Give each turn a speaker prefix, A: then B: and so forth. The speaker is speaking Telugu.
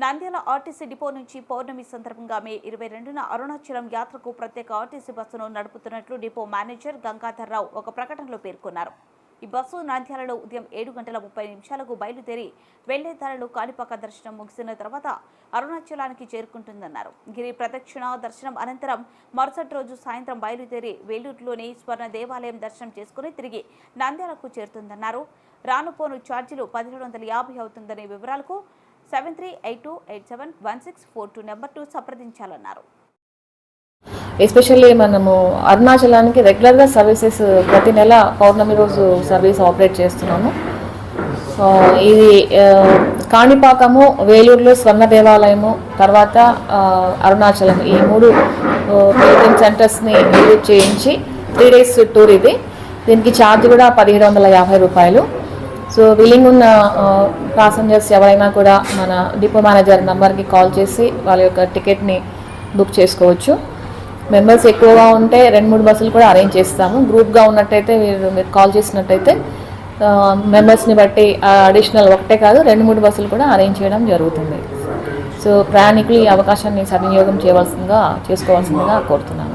A: నంద్యాల ఆర్టీసీ డిపో నుంచి పౌర్ణమి సందర్భంగా మే ఇరవై రెండున అరుణాచలం యాత్రకు ప్రత్యేక ఆర్టీసీ బస్సును నడుపుతున్నట్లు డిపో మేనేజర్ గంగాధర్రావు ఒక ప్రకటనలో పేర్కొన్నారు. ఈ బస్సు నంద్యాలలో ఉదయం ఏడు గంటల ముప్పై నిమిషాలకు బయలుదేరి వెళ్ళే దారిలో కాణిపాక దర్శనం ముగిసిన తర్వాత అరుణాచలానికి చేరుకుంటుందన్నారు. గిరి ప్రదక్షిణ దర్శనం అనంతరం మరుసటి రోజు సాయంత్రం బయలుదేరి వేలూరులోని స్వర్ణ దేవాలయం దర్శనం చేసుకుని తిరిగి నంద్యాలకు చేరుతుందన్నారు. రానుపోను ఛార్జీలు పదిహేడు వందల యాభై అవుతుందనే వివరాలకు seven three eight two eight seven one six four two number two సంప్రదించాలన్నారు.
B: Especially మనము అరుణాచలానికి రెగ్యులర్గా సర్వీసెస్ ప్రతి నెల పౌర్ణమి రోజు సర్వీస్ ఆపరేట్ చేస్తున్నాము. సో ఇది కాణిపాకము వేలూరులో స్వర్ణ దేవాలయము తర్వాత అరుణాచలం ఈ మూడు పిల్గ్రిమ్ సెంటర్స్ని విజిట్ చేయించి త్రీ డేస్ టూర్ ఇది. దీనికి ఛార్జ్ కూడా పదిహేడు వందల యాభై రూపాయలు. సో విల్లింగ్ ఉన్న ప్యాసింజర్స్ ఎవరైనా కూడా మన డిపో మేనేజర్ నంబర్కి కాల్ చేసి వాళ్ళ యొక్క టికెట్ని బుక్ చేసుకోవచ్చు. మెంబర్స్ ఎక్కువగా ఉంటే రెండు మూడు బస్సులు కూడా అరేంజ్ చేస్తాము. గ్రూప్గా ఉన్నట్టయితే మీరు మీరు కాల్ చేసినట్టయితే మెంబర్స్ని బట్టి అడిషనల్ ఒకటే కాదు రెండు మూడు బస్సులు కూడా అరేంజ్ చేయడం జరుగుతుంది. సో ప్రయాణికులు ఈ అవకాశాన్ని సద్వినియోగం చేయవలసిందిగా చేసుకోవాల్సిందిగా కోరుతున్నాను.